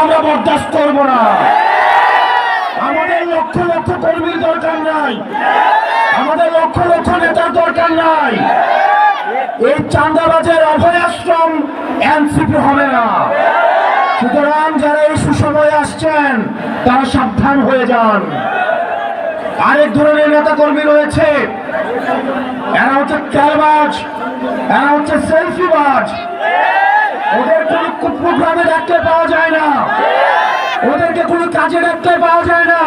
আমরা বরদাস্ত করব না। আমাদের লক্ষ লক্ষ কর্মীর দরকার নাই। আমাদের লক্ষ লক্ষ নেতার দরকার নাই। এই চান্দাবাজের অভয় আশ্রম এনসিপি হবে না। সুতরাং যারা এই সুসময়ে আসছেন, তারা সাবধান হয়ে যান। আরেক ধরনের নেতা কর্মী রয়েছে। এরা হচ্ছে ক্যালবাজ এরা হচ্ছে সেলফিবাজ। ওদের কোনো প্রোগ্রামে ডাকতে পাওয়া যায় না। ওদেরকে কোনো কাজে ডাকতে পাওয়া যায় না।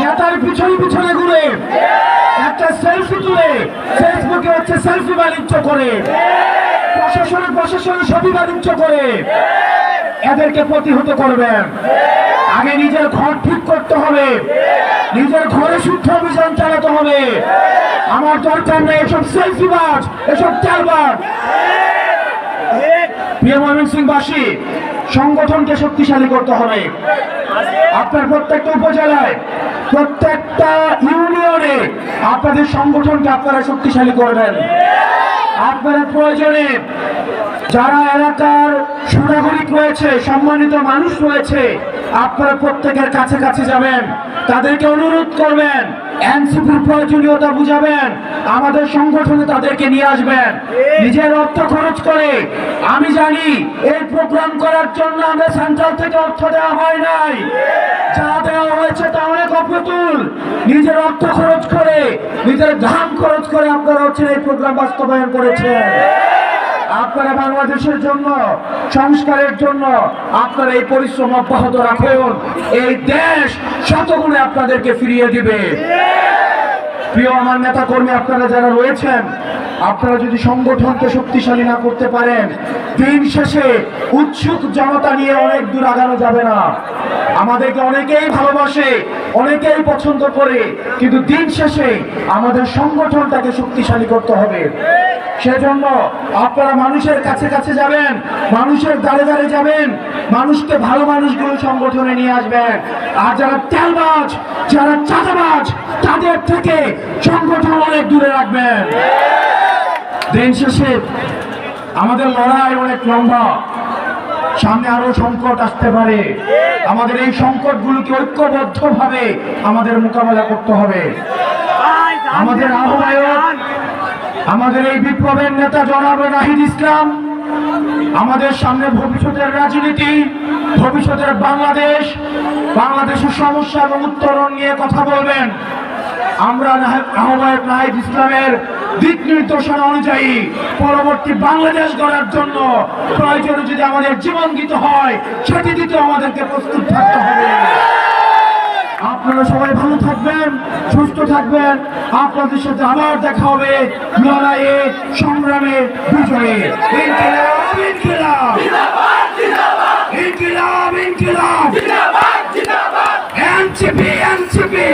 নেতার পিছনে পিছনে ঘুরে, একটা সেলফি তুলে ফেসবুকে হচ্ছে সেলফি বাণিজ্য করে, প্রশাসনে প্রশাসনে ছবি বাণিজ্য করে, এদেরকে প্রতিহত করবেন। আগে নিজের ঘর ঠিক করতে হবে, নিজের ঘরে শুদ্ধ অভিযান চালাতে হবে। আমার দরকার নেই এসব সেলফিবাজ এসব চালবাজ। প্রিয় ময়মনসিংহবাসী সংগঠনকে শক্তিশালী করতে হবে। আপনার প্রত্যেকটা উপজেলায়, প্রত্যেকটা ইউনিয়নে আপনাদের সংগঠনকে আপনারা শক্তিশালী করবেন আপনারা প্রয়োজনে যারা এলাকার সুনাগরিক রয়েছে, সম্মানিত মানুষ রয়েছে আপনারা প্রত্যেকের কাছে কাছে যাবেন। তাদেরকে অনুরোধ করবেন, এনসিপির প্রয়োজনীয়তা বুঝাবেন, আমাদের সংগঠনে তাদেরকে নিয়ে আসবেন। নিজের অর্থ খরচ করে, আমি জানি এই প্রোগ্রাম করার জন্য আমরা সেন্ট্রাল থেকে অর্থ দেওয়া হয় নাই। যা দেওয়া হয়েছে তা অনেক অপ্রতুল। নিজের অর্থ খরচ করে, নিজের ঘাম খরচ করে আপনারা হচ্ছে এই প্রোগ্রাম বাস্তবায়ন করেছেন। আপনারা বাংলাদেশের জন্য, সংস্কারের জন্য আপনারা এই পরিশ্রম অব্যাহত রাখুন। এই দেশ শতগুণে আপনাদেরকে ফিরিয়ে দিবে। প্রিয় আমার নেতা কর্মী আপনারা যারা রয়েছেন, আপনারা যদি সংগঠনকে শক্তিশালী না করতে পারেন, দিন শেষে উৎসুক জনতা নিয়ে অনেক দূর আগানো যাবে না। আমাদেরকে অনেকেই ভালোবাসে, অনেকেই পছন্দ করে, কিন্তু দিন শেষে আমাদের সংগঠনটাকে শক্তিশালী করতে হবে। সেজন্য আপনারা মানুষের কাছে কাছে যাবেন মানুষের দাঁড়ে দাঁড়ে যাবেন মানুষকে ভালো মানুষগুলো সংগঠনে নিয়ে আসবেন। আর যারা তেলবাজ যারা চাঁদাবাজ তাদের থেকে সংগঠন অনেক দূরে রাখবেন। দিন শেষে আমাদের লড়াই অনেক লম্বা। সামনে আরও সংকট আসতে পারে। আমাদের এই সংকটগুলোকে ঐক্যবদ্ধভাবে আমাদের মোকাবেলা করতে হবে। আমাদের আহ্বায়ক আমাদের এই বিপ্লবের নেতা জনাব নাহিদ ইসলাম, আমাদের সামনে ভবিষ্যতের রাজনীতি, ভবিষ্যতের বাংলাদেশ, বাংলাদেশের সমস্যা এবং উত্তরণ নিয়ে কথা বলবেন। আমরা আহ্বায়ক নাহিদ ইসলামের দিক নির্দেশনা অনুযায়ী পরবর্তী বাংলাদেশ গড়ার জন্য প্রয়োজনে যদি আমাদের জীবন দিতে হয়, সেটি দিতে আমাদেরকে প্রস্তুত থাকতে হবে। আপনারা সবাই ভালো থাকবেন সুস্থ থাকবেন। আপনাদের সাথে আবার দেখা হবে লড়াইয়ে সংগ্রামে বিজয়ে। ইনকিলাব ইনকিলাব। ইনকিলাব ইনকিলাব। NCP NCP.